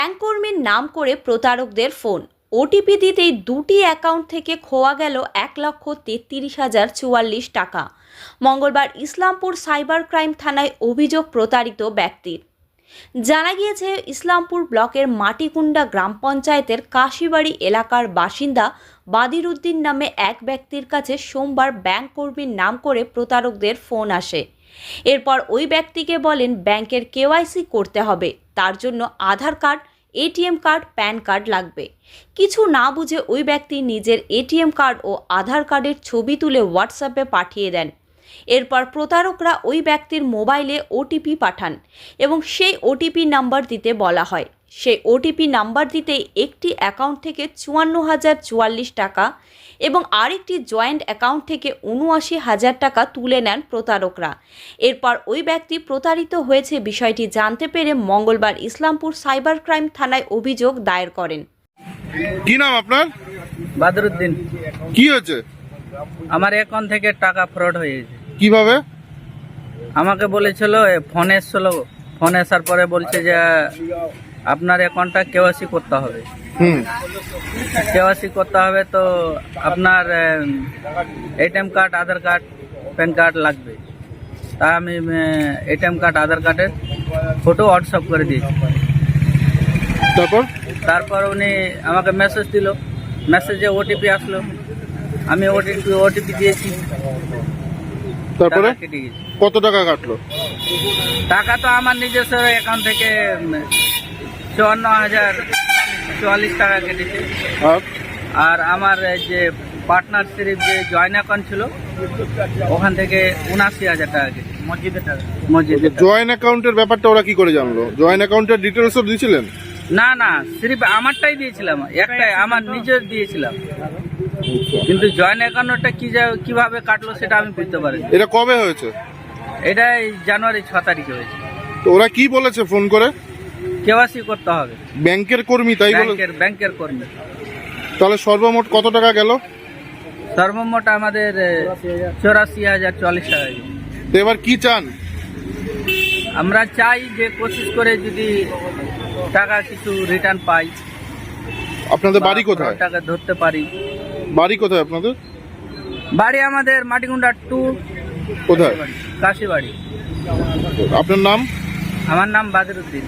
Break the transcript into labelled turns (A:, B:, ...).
A: Bank কর্মীর নাম করে প্রতারকদের ফোন। ওটিপি দিতেই দুটি অ্যাকাউন্ট থেকে খোয়া গেল এক লক্ষ তেত্রিশ হাজার চুয়াল্লিশ টাকা। মঙ্গলবার ইসলামপুর সাইবার ক্রাইম থানায় অভিযোগ প্রতারিত ব্যক্তির। জানা গিয়েছে, ইসলামপুর ব্লকের মাটিকুন্ডা গ্রাম পঞ্চায়েতের কাশিবাড়ি এলাকার বাসিন্দা বাদির উদ্দিন নামে এক ব্যক্তির কাছে সোমবার ব্যাংক কর্মীর নাম করে প্রতারকদের ফোন আসে। এরপর ওই ব্যক্তিকে বলেন, ব্যাংকের কেওয়াইসি করতে হবে। তার জন্য Aadhaar card ATM card, PAN card লাগবে। কিছু না বুঝে ওই ব্যক্তি নিজের এটিএম কার্ড ও আধার কার্ডের ছবি তুলে হোয়াটসঅ্যাপে পাঠিয়ে দেন। এরপর প্রতারকরা ওই ব্যক্তির মোবাইলে ওটিপি পাঠান এবং সেই ওটিপি নাম্বার দিতে বলা হয়। সেই ওটিপি নাম্বার দিতে একটি অ্যাকাউন্ট থেকে চুয়ান্ন হাজার চুয়াল্লিশ টাকা এবং আরেকটি জয়েন্ট অ্যাকাউন্ট থেকে উনআশি হাজার টাকা তুলে নেন প্রতারকরা। এরপর ওই ব্যক্তি প্রতারিত হয়েছে বিষয়টি জানতে পেরে মঙ্গলবার ইসলামপুর সাইবার ক্রাইম থানায় অভিযোগ দায়ের করেন।
B: কি নাম আপনার?
C: বাদরুদ্দিন।
B: কি হয়েছে?
C: আমার অ্যাকাউন্ট থেকে টাকা ফ্রড হয়ে গেছে।
B: কীভাবে?
C: আমাকে বলেছিল ফোন এসছিল। ফোন আসার পরে বলছে যে আপনার অ্যাকাউন্টটা কেওয়াসি করতে হবে।
B: হুম।
C: কেওয়াসি করতে হবে তো আপনার ATM card Aadhaar card PAN card লাগবে। তা আমি এটিএম কার্ড আধার কার্ডের ফটো হোয়াটসঅ্যাপ করে দিয়েছি।
B: তারপর?
C: তারপর উনি আমাকে মেসেজ দিল। মেসেজে ওটিপি আসলো। আমি ওটিপি ওটিপি দিয়েছি।
B: তারপরে? কত টাকা কাটলো?
C: টাকা তো আমার নিজস্ব অ্যাকাউন্ট থেকে চুয়ান্ন হাজার চুয়াল্লিশ টাকা কেটেছে।
B: আর
C: আর আমার এই যে পার্টনারশিপ যে জয়েন অ্যাকাউন্ট ছিল ওখান থেকে উনাশি হাজার টাকা কেটেছে মসজিদের টাকা। মসজিদের টাকা।
B: জয়েন্ট অ্যাকাউন্টের ব্যাপারটা ওরা কি করে জানলো? জয়েন্ট অ্যাকাউন্টের ডিটেলস সব দিয়েছিলেন?
C: না না সিরিফ আমারটাই দিয়েছিলাম একটাই আমার নিজের দিয়েছিলাম। কিন্তু জয়েন অ্যাকাউন্টটা কি যা- কীভাবে কাটলো সেটা আমি বুঝতে পারি
B: এটা কবে হয়েছে?
C: এটা এই জানুয়ারি ছ তারিখে হয়েছে।
B: তো ওরা কি বলেছে ফোন করে?
C: কেওয়াসি করতে হবে
B: ব্যাংকের কর্মী তাই বলে
C: ব্যাংকের ব্যাংকের কর্মী
B: তাহলে সর্বমোট কত টাকা গেল
C: সর্বমোট আমাদের চৌরাশি হাজার চল্লিশ টাকা
B: তো এবার কি চান
C: আমরা চাই যে কোশিশ করে যদি টাকা কিছু রিটার্ন পাই
B: আপনাদের বাড়ি কোথায়
C: টাকা ধরতে পারি
B: বাড়ি কোথায় আপনাদের
C: বাড়ি আমাদের মাটিগুন্ডা টু
B: কোথায়
C: কাশিবাড়ি
B: আপনার নাম
C: আমার নাম বাদিরুদ্দিন